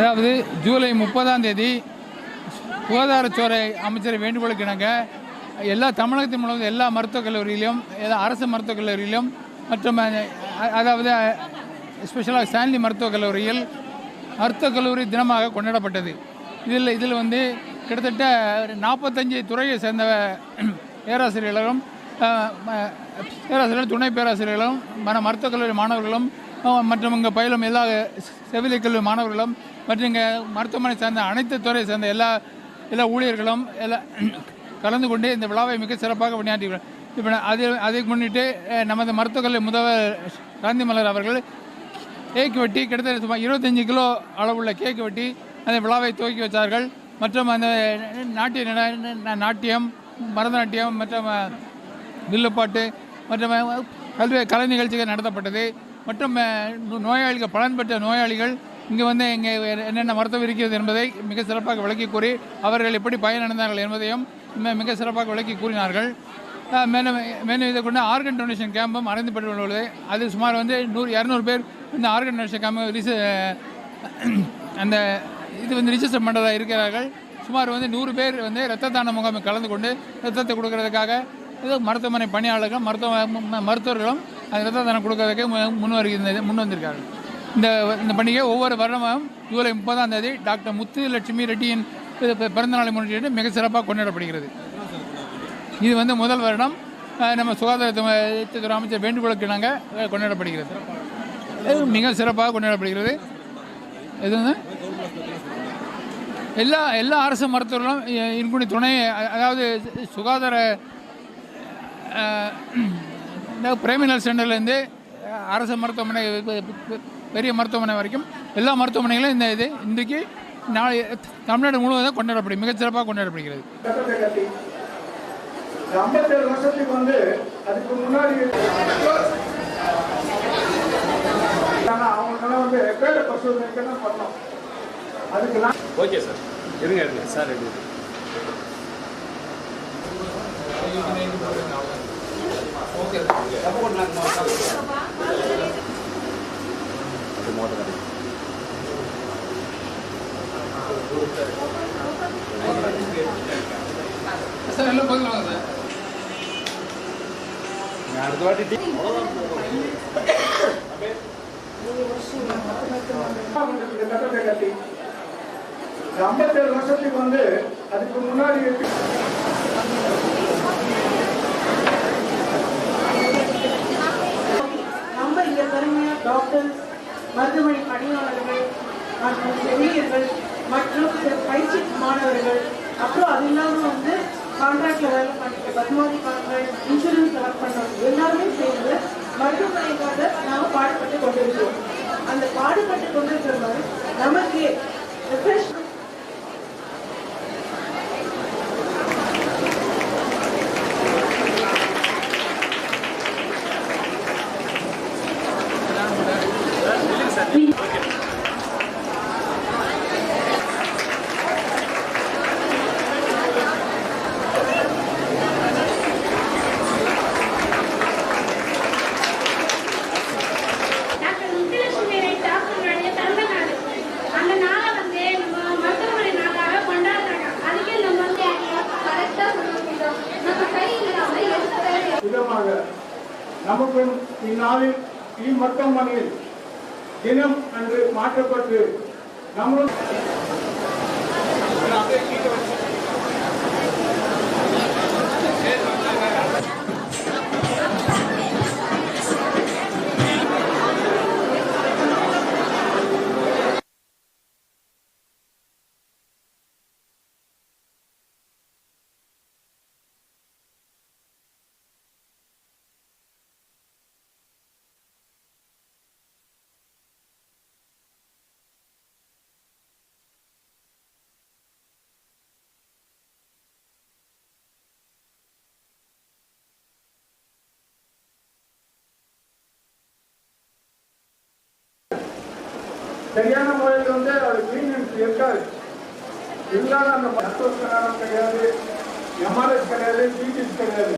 அதாவது ஜூலை முப்பதாம் தேதி சுகாதாரத்துறை அமைச்சர் வேண்டுகோளுக்கு இணங்க எல்லா தமிழகத்தின் முழுவதும் எல்லா மருத்துவக் கல்லூரியிலும் எல்லா அரசு மருத்துவக் கல்லூரியிலும் மற்றும் அதாவது ஸ்பெஷலாக ஸ்டான்லி மருத்துவக் கல்லூரியில் மருத்துவக் கல்லூரி தினமாக கொண்டாடப்பட்டது. இதில் இதில் வந்து கிட்டத்தட்ட நாற்பத்தஞ்சு துறையை சேர்ந்த பேராசிரியர்களும் அஹ், பேராசிரியர்கள் துணை பேராசிரியர்களும் மன மருத்துவக் கல்லூரி மாணவர்களும் மற்றும் இங்கே பயிலும் எல்லா செவிலியர் கல்லூரி மாணவர்களும் மற்றும் இங்கே மருத்துவமனை சார்ந்த அனைத்து துறையை சேர்ந்த எல்லா எல்லா ஊழியர்களும் எல்லா கலந்து கொண்டு இந்த விழாவை மிக சிறப்பாக பணியாற்றியுள்ளார் இப்போ அது அதை முன்னிட்டு நமது மருத்துவக்கல்லூரி முதல்வர் காந்தி மலர் அவர்கள் கேக் வெட்டி கிட்டத்தட்ட சுமார் இருபத்தஞ்சி கிலோ அளவுள்ள கேக் வெட்டி அந்த விழாவை துவக்கி வச்சார்கள். மற்றும் அந்த நாட்டிய நாட்டியம் பரதநாட்டியம் மற்றும் வில்லுப்பாட்டு மற்றும் கல்வி கலை நிகழ்ச்சிகள் நடத்தப்பட்டது. மற்றும் நோயாளிகள் பலன் பெற்ற நோயாளிகள் இங்கே வந்து இங்கே என்னென்ன மருத்துவம் இருக்கிறது என்பதை மிக சிறப்பாக விளக்கி கூறி அவர்கள் எப்படி பயனடைந்தார்கள் என்பதையும் மிக சிறப்பாக விளக்கி கூறினார்கள். மேலும் மேலும் இதை கொண்டு ஆர்கன் டொனேஷன் கேம்பும் அரந்து உள்ளது அது சுமார் வந்து நூறு இரநூறு பேர் இந்த ஆர்கன் டொனேஷன் கேம்பு ரிச அந்த இது வந்து ரிஜிஸ்டர் பண்ணுறதாக இருக்கிறார்கள். சுமார் வந்து நூறு பேர் வந்து இரத்த தான முகாமில் கலந்து கொண்டு ரத்தத்தை கொடுக்கறதுக்காக இது மருத்துவமனை பணியாளர்கள் மருத்துவ ம- மருத்துவர்களும் அந்த இரத்த தானம் கொடுக்கறதுக்கு முன் வருகிறது முன் வந்திருக்கார்கள். இந்த இந்த பண்டிகை ஒவ்வொரு வருடமும் ஜூலை முப்பதாம் தேதி டாக்டர் முத்து லட்சுமி ரெட்டியின் பி- பி- பிறந்தநாளை முன்னிட்டு மிக சிறப்பாக கொண்டாடப்படுகிறது. இது வந்து முதல் வருடம். நம்ம சுகாதாரத்துறை அமைச்சர் வேண்டுகோளுக்கு நாங்கள் கொண்டாடப்படுகிறது. இது மிக சிறப்பாக கொண்டாடப்படுகிறது. இது வந்து எல்லா எல்லா அரசு மருத்துவர்களும் இன்குடி துணை அதாவது சுகாதார பிரைமரி ஹெல்த் சென்டர்லேருந்து அரசு மருத்துவமனை பெரிய மருத்துவமனை வரைக்கும் எல்லா மருத்துவமனைகளும் இந்த இது இன்றைக்கு நாளை தமிழ்நாடு முழுவதும் கொண்டாடப்படும் மிகச் சிறப்பாக கொண்டாடப்படுகிறது. சட்டத்தை கட்டி இந்த ஐம்பத்தேழு வருஷத்துக்கு வந்து அதுக்கு முன்னாடி ஆனா அவங்களுக்கெல்லாம் வந்து பேரை பசுமைக்கு தான் பண்ணோம். அதுக்கு நான் ஓகே சார். இருங்க இருங்க. சார் எடுங்க சார் எல்லாம் பதில் சார் அடுத்த வாட்டி ஐம்பத்தேழு வருஷத்துக்கு வந்து அதுக்கு முன்னாடி நம்ம இங்க பெருமையா டாக்டர்ஸ் மருத்துவமனை பணியாளர்கள் மற்றும் செவிலியர்கள் மற்றும் சில பயிற்சி மாணவர்கள் அப்புறம் அது இல்லாம வந்து கான்ட்ராக்ட்ல வேலை பண்ணிட்டு பத்மாதிக்காரர்கள் இன்சூரன்ஸ் ஒர்க் பண்றவங்க எல்லாருமே சேர்ந்து மருத்துவமனைக்காக நாம பாடுபட்டு கொண்டிருக்கிறோம் அந்த பாடுபட்டு கொண்டிருக்கிறவங்க நமக்கு ரிஃப்ரெஷ்மெண்ட் டாக்டர் முத்துலட்சுமி ரெட்டி டாக்டர்களுடைய பிறந்த நாள் அந்த நாளை வந்து நம்ம மருத்துவமனை நாளாக கொண்டாடுறாங்க அதுக்கே நம்ம வந்து கரெக்டாக சொல்லிக்கிறோம் நம்ம கையில் நம்ம எடுத்து விதமாக நமக்கும் இந்நாளில் இம்மருத்துவமனையில் தினம் அன்று மாற்றப்பட்டு நம்மளும் சரியான முறையில் வந்து அது கிளீனன்ஸ் இருக்காது. இல்லாத அந்த மருத்துவ கிடையாது எம்ஆர்எஸ் கிடையாது சிடிஎஸ் கிடையாது.